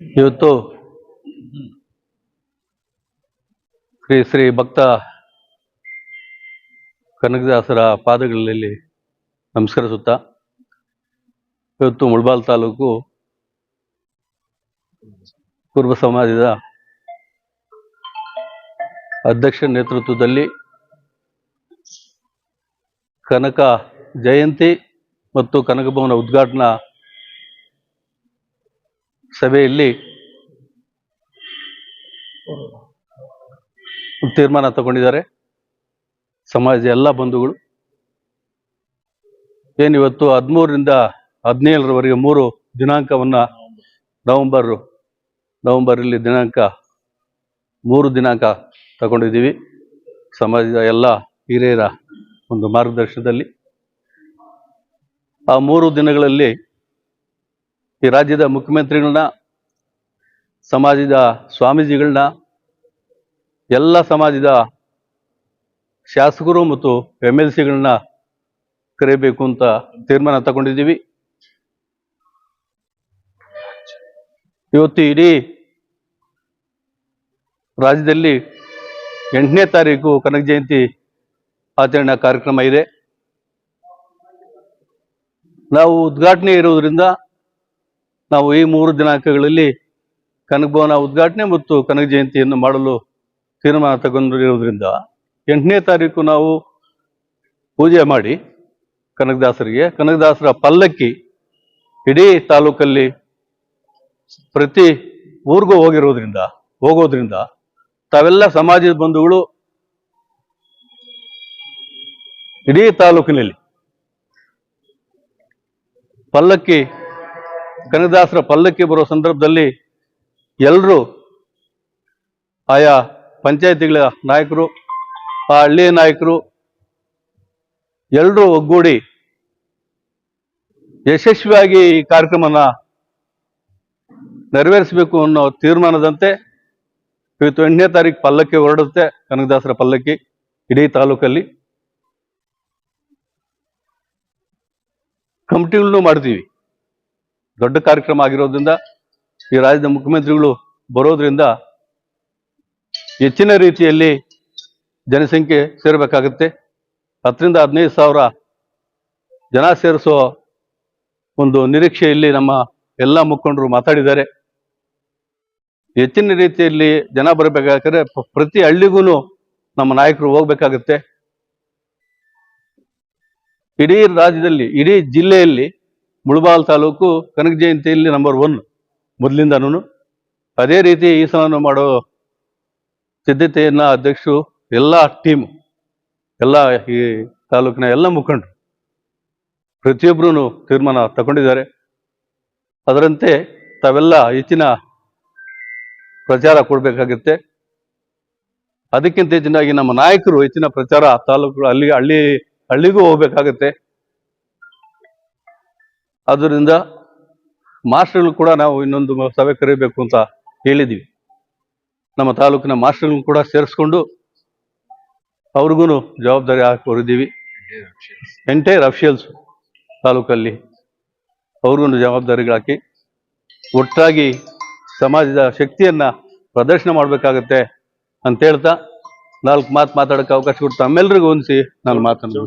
ಇವತ್ತು ಶ್ರೀ ಶ್ರೀ ಭಕ್ತ ಕನಕದಾಸರ ಪಾದಗಳಲ್ಲಿ ನಮಸ್ಕರಿಸುತ್ತಾ, ಇವತ್ತು ಮುಳಬಾಲ್ ತಾಲೂಕು ಕುರುಬ ಸಮಾಜದ ಅಧ್ಯಕ್ಷ ನೇತೃತ್ವದಲ್ಲಿ ಕನಕ ಜಯಂತಿ ಮತ್ತು ಕನಕ ಭವನ ಉದ್ಘಾಟನಾ ಸಭೆಯಲ್ಲಿ ತೀರ್ಮಾನ ತಗೊಂಡಿದ್ದಾರೆ. ಸಮಾಜದ ಎಲ್ಲ ಬಂಧುಗಳು. ಏನಿವತ್ತು ಹದಿಮೂರರಿಂದ ಹದಿನೇಳರವರೆಗೆ ಮೂರು ದಿನಾಂಕವನ್ನು ನವೆಂಬರ್ ನವೆಂಬರಲ್ಲಿ ದಿನಾಂಕ, ಮೂರು ದಿನಾಂಕ ತಗೊಂಡಿದ್ದೀವಿ. ಸಮಾಜದ ಎಲ್ಲ ಹಿರಿಯರ ಒಂದು ಮಾರ್ಗದರ್ಶನದಲ್ಲಿ ಆ ಮೂರು ದಿನಗಳಲ್ಲಿ ಈ ರಾಜ್ಯದ ಮುಖ್ಯಮಂತ್ರಿಗಳನ್ನ, ಸಮಾಜದ ಸ್ವಾಮೀಜಿಗಳನ್ನ, ಎಲ್ಲ ಸಮಾಜದ ಶಾಸಕರು ಮತ್ತು ಎಂ ಎಲ್ ಸಿಗಳನ್ನ ಕರೆಯಬೇಕು ಅಂತ ತೀರ್ಮಾನ ತಗೊಂಡಿದ್ದೀವಿ. ಇವತ್ತು ಇಡೀ ರಾಜ್ಯದಲ್ಲಿ ಎಂಟನೇ ತಾರೀಕು ಕನಕ ಜಯಂತಿ ಆಚರಣಾ ಕಾರ್ಯಕ್ರಮ ಇದೆ. ನಾವು ಉದ್ಘಾಟನೆ ಇರುವುದರಿಂದ ನಾವು ಈ ಮೂರು ದಿನಾಂಕಗಳಲ್ಲಿ ಕನಕ ಭವನ ಉದ್ಘಾಟನೆ ಮತ್ತು ಕನಕ ಜಯಂತಿಯನ್ನು ಮಾಡಲು ತೀರ್ಮಾನ ತಗೊಂಡಿರುವುದರಿಂದ ಎಂಟನೇ ತಾರೀಕು ನಾವು ಪೂಜೆ ಮಾಡಿ ಕನಕದಾಸರಿಗೆ ಕನಕದಾಸರ ಪಲ್ಲಕ್ಕಿ ಇಡೀ ತಾಲೂಕಲ್ಲಿ ಪ್ರತಿ ಊರಿಗೂ ಹೋಗಿರೋದ್ರಿಂದ ಹೋಗೋದ್ರಿಂದ ತಾವೆಲ್ಲ ಸಮಾಜದ ಬಂಧುಗಳು ಇಡೀ ತಾಲೂಕಿನಲ್ಲಿ ಪಲ್ಲಕ್ಕಿ ಕನಕದಾಸರ ಪಲ್ಲಕ್ಕಿ ಬರೋ ಸಂದರ್ಭದಲ್ಲಿ ಎಲ್ಲರೂ ಆಯಾ ಪಂಚಾಯತಿಗಳ ನಾಯಕರು, ಆ ಹಳ್ಳಿಯ ನಾಯಕರು ಎಲ್ಲರೂ ಒಗ್ಗೂಡಿ ಯಶಸ್ವಿಯಾಗಿ ಈ ಕಾರ್ಯಕ್ರಮನ ನೆರವೇರಿಸಬೇಕು ಅನ್ನೋ ತೀರ್ಮಾನದಂತೆ ಇವತ್ತು ಎಂಟನೇ ತಾರೀಕು ಪಲ್ಲಕ್ಕಿ ಹೊರಡುತ್ತೆ, ಕನಕದಾಸರ ಪಲ್ಲಕ್ಕಿ, ಇಡೀ ತಾಲೂಕಲ್ಲಿ. ಕಮಿಟಿಗಳನ್ನು ಮಾಡ್ತೀವಿ. ದೊಡ್ಡ ಕಾರ್ಯಕ್ರಮ ಆಗಿರೋದ್ರಿಂದ ಈ ರಾಜ್ಯದ ಮುಖ್ಯಮಂತ್ರಿಗಳು ಬರೋದ್ರಿಂದ ಹೆಚ್ಚಿನ ರೀತಿಯಲ್ಲಿ ಜನಸಂಖ್ಯೆ ಸೇರಬೇಕಾಗುತ್ತೆ. ಹತ್ತರಿಂದ ಹದಿನೈದು ಸಾವಿರ ಜನ ಸೇರಿಸೋ ಒಂದು ನಿರೀಕ್ಷೆಯಲ್ಲಿ ನಮ್ಮ ಎಲ್ಲ ಮುಖಂಡರು ಮಾತಾಡಿದ್ದಾರೆ. ಹೆಚ್ಚಿನ ರೀತಿಯಲ್ಲಿ ಜನ ಬರಬೇಕಾದ್ರೆ ಪ್ರತಿ ಹಳ್ಳಿಗೂ ನಮ್ಮ ನಾಯಕರು ಹೋಗ್ಬೇಕಾಗತ್ತೆ. ಇಡೀ ರಾಜ್ಯದಲ್ಲಿ, ಇಡೀ ಜಿಲ್ಲೆಯಲ್ಲಿ ಮುಳಬಾಲ್ ತಾಲೂಕು ಕನಕ ಜಯಂತಿಯಲ್ಲಿ ನಂಬರ್ ಒನ್ ಮೊದಲಿಂದನೂ ಅದೇ ರೀತಿ ಈ ಸಲನು ಮಾಡೋ ಸಿದ್ಧತೆಯನ್ನು ಅಧ್ಯಕ್ಷರು ಎಲ್ಲ ಟೀಮ್ ಎಲ್ಲ ಈ ತಾಲೂಕಿನ ಎಲ್ಲ ಮುಖಂಡರು ಪ್ರತಿಯೊಬ್ಬರೂ ತೀರ್ಮಾನ ತಗೊಂಡಿದ್ದಾರೆ. ಅದರಂತೆ ತಾವೆಲ್ಲ ಹೆಚ್ಚಿನ ಪ್ರಚಾರ ಕೊಡಬೇಕಾಗುತ್ತೆ. ಅದಕ್ಕಿಂತ ಹೆಚ್ಚಿನಾಗಿ ನಮ್ಮ ನಾಯಕರು ಹೆಚ್ಚಿನ ಪ್ರಚಾರ ತಾಲೂಕು ಅಲ್ಲಿ, ಹಳ್ಳಿ, ಹಳ್ಳಿಗೂ ಹೋಗ್ಬೇಕಾಗತ್ತೆ. ಆದ್ದರಿಂದ ಮಾಸ್ಟರ್ಗಳು ಕೂಡ ನಾವು ಇನ್ನೊಂದು ಸಭೆ ಕರೀಬೇಕು ಅಂತ ಹೇಳಿದ್ದೀವಿ ನಮ್ಮ ತಾಲೂಕಿನ ಮಾಸ್ಟರ್ಗಳನ್ನು ಕೂಡ ಸೇರಿಸ್ಕೊಂಡು ಅವ್ರಿಗೂ ಜವಾಬ್ದಾರಿ ಹಾಕಿ ಹೊರಿದ್ದೀವಿ ಎಂಟೈರ್ ಅಫಿಷಿಯಲ್ಸ್ ತಾಲೂಕಲ್ಲಿ ಅವ್ರಿಗೂ ಜವಾಬ್ದಾರಿಗಳಾಕಿ ಒಟ್ಟಾಗಿ ಸಮಾಜದ ಶಕ್ತಿಯನ್ನ ಪ್ರದರ್ಶನ ಮಾಡಬೇಕಾಗತ್ತೆ ಅಂತ ಹೇಳ್ತಾ ನಾಲ್ಕು ಮಾತು ಮಾತಾಡೋಕ್ಕೆ ಅವಕಾಶ ಕೊಡ್ತಾ ತಮ್ಮೆಲ್ಲರಿಗೂ ಹೊಂದಿಸಿ ನಾನು ಮಾತನ್ನು